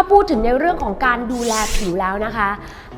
ถ้าพูดถึงในเรื่องของการดูแลผิวแล้วนะคะ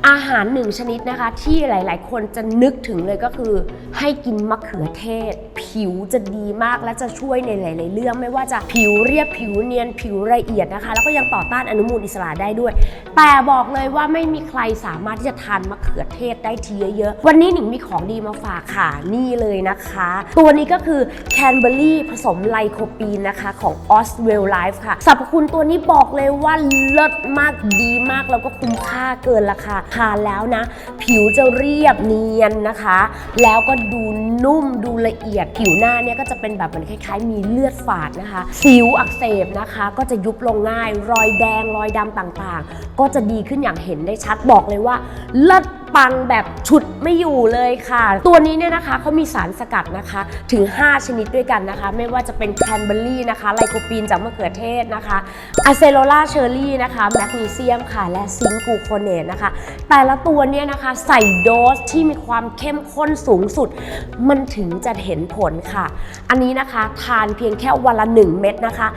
อาหารหนึ่งชนิดนะคะ ที่หลาย ๆ คนจะนึกถึงเลยก็คือ ให้กินมะเขือเทศ ผิวจะดีมากและจะช่วยในหลาย ๆ เรื่อง ไม่ว่าจะผิวเรียบผิวเนียนผิวละเอียดนะคะ แล้วก็ยังต่อต้านอนุมูลอิสระได้ด้วย แต่บอกเลยว่าไม่มีใครสามารถที่จะทานมะเขือเทศได้ทีเยอะๆวันนี้หนิงมีของดีมาฝากค่ะนี่เลยนะคะ ตัวนี้ก็คือแคนเบอรี่ผสมไลโคปีนนะคะของ o s w e l l Life ค่ะสรรพคุณตัวนี้บอกเลยว่าเลิศมากดีมากแล้วก็คุ้มค่าเกินราคาทานแล้วนะ ผิวจะเรียบเนียนนะคะ แล้วก็ดูนุ่มดูละเอียด ผิวหน้าเนี่ยก็จะเป็นแบบเหมือนคล้ายๆ มีเลือดฝาดนะคะ สิวอักเสบนะคะ ก็จะยุบลงง่าย รอยแดงรอยดำต่างๆ ก็จะดีขึ้นอย่างเห็นได้ชัดบอกเลยว่าเลิศ ปังแบบฉุดไม่อยู่เลยค่ะ ตัวนี้เนี่ยนะคะเขามีสารสกัดนะคะถึง 5 ชนิดด้วยกันนะคะ ไม่ว่าจะเป็นแคนเบอรี่นะคะไลโคปีนจากมะเขือเทศนะคะอะเซโลลาเชอร์รี่นะคะแมกนีเซียมค่ะ และซิงค์กูโคเนตนะคะ แต่ละตัวเนี่ยนะคะใส่โดสที่มีความเข้มข้นสูงสุด มันถึงจะเห็นผลค่ะ อันนี้นะคะทานเพียงแค่วันละ 1 เม็ดนะคะ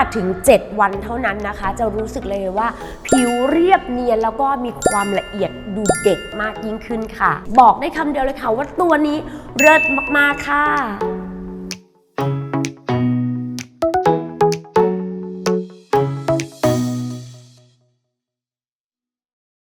5-7 วันเท่านั้นนะคะ จะรู้สึกเลยว่าผิวเรียบเนียนแล้วก็มีความละเอียดดูเด็กมากยิ่งขึ้นค่ะ บอกได้คำเดียวเลยค่ะว่าตัวนี้เลิศมากๆค่ะ